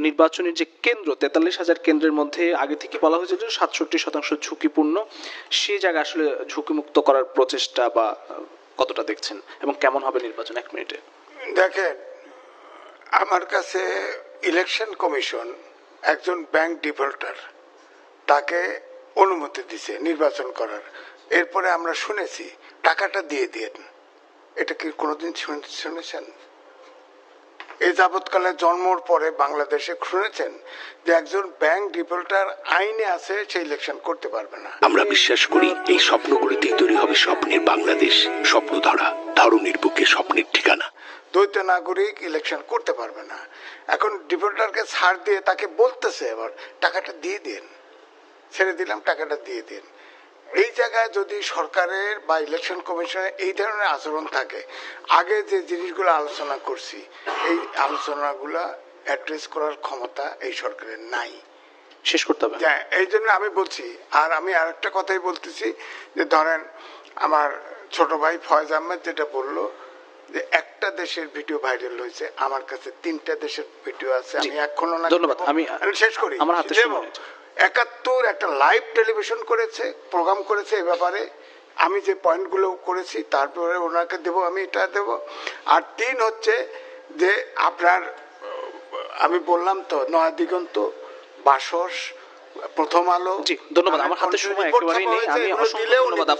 নির্বাচনের যে কেন্দ্র, তেতাল্লিশ হাজার কেন্দ্রের মধ্যে আগে থেকে বলা হয়েছে যে সাতষট্টি শতাংশ ঝুঁকিপূর্ণ। সে জায়গা আসলে ঝুঁকিমুক্ত করার প্রচেষ্টা বা কতটা দেখছেন? এবং কেমন হবে নির্বাচন এক মিনিটে? দেখেন, আমার কাছে ইলেকশন কমিশন একজন ব্যাংক ডিফল্টার, তাকে অনুমতি দিছে নির্বাচন করার। এরপরে আমরা শুনেছি, টাকাটা দিয়ে দিন এটা কি কোনোদিন শুনে- শুনেছেন? এই যাবৎকালে জন্মর পরে বাংলাদেশে শুনেছেন যে একজন ব্যাংক ডিফল্টার আইনে আছে সে ইলেকশন করতে পারবে না। আমরা বিশ্বাস করি এই স্বপ্নগুলিতেই তৈরি হবে স্বপ্নের বাংলাদেশ স্বপ্ন ধরা ধারণের বুকে স্বপ্নের ঠিকানা। দ্বৈত নাগরিক ইলেকশন করতে পারবে না। এখন ডিফল্টারকে ছাড় দিয়ে তাকে বলতেছে এবার টাকাটা দিয়ে দিন। ছেড়ে দিলাম টাকাটা দিয়ে দিন। এই জায়গায় যদি সরকারের বা ইলেকশন কমিশনের এই ধরনের আচরণ থাকে আগে যে জিনিসগুলো আলোচনা করছি এই আলোচনাগুলো অ্যাড্রেস করার ক্ষমতা এই সরকারের নাই শেষ করতে হবে হ্যাঁ এই জন্য আমি বলছি আর আমি আরেকটা কথাই বলতেছি যে ধরেন আমার ছোট ভাই ফয়েজ আহমেদ যেটা বলল যে একটা দেশের ভিডিও ভাইরাল হয়েছে আমার কাছে তিনটা দেশের ভিডিও আছে আমি এখনও না ধন্যবাদ। আমি- শেষ করি আমার হাতে। একাত্তর একটা লাইভ টেলিভিশন করেছে প্রোগ্রাম করেছে এ ব্যাপারে। আমি যে পয়েন্টগুলো করেছি তারপরে ওনাকে দেব আমি এটা দেব। আর তিন হচ্ছে যে আপনার আমি বললাম তো নয়া দিগন্ত বাসস প্রথম আলো জি ধন্যবাদ। আমার হাতে সময় একেবারেই নেই। আমি অসংখ্য ধন্যবাদ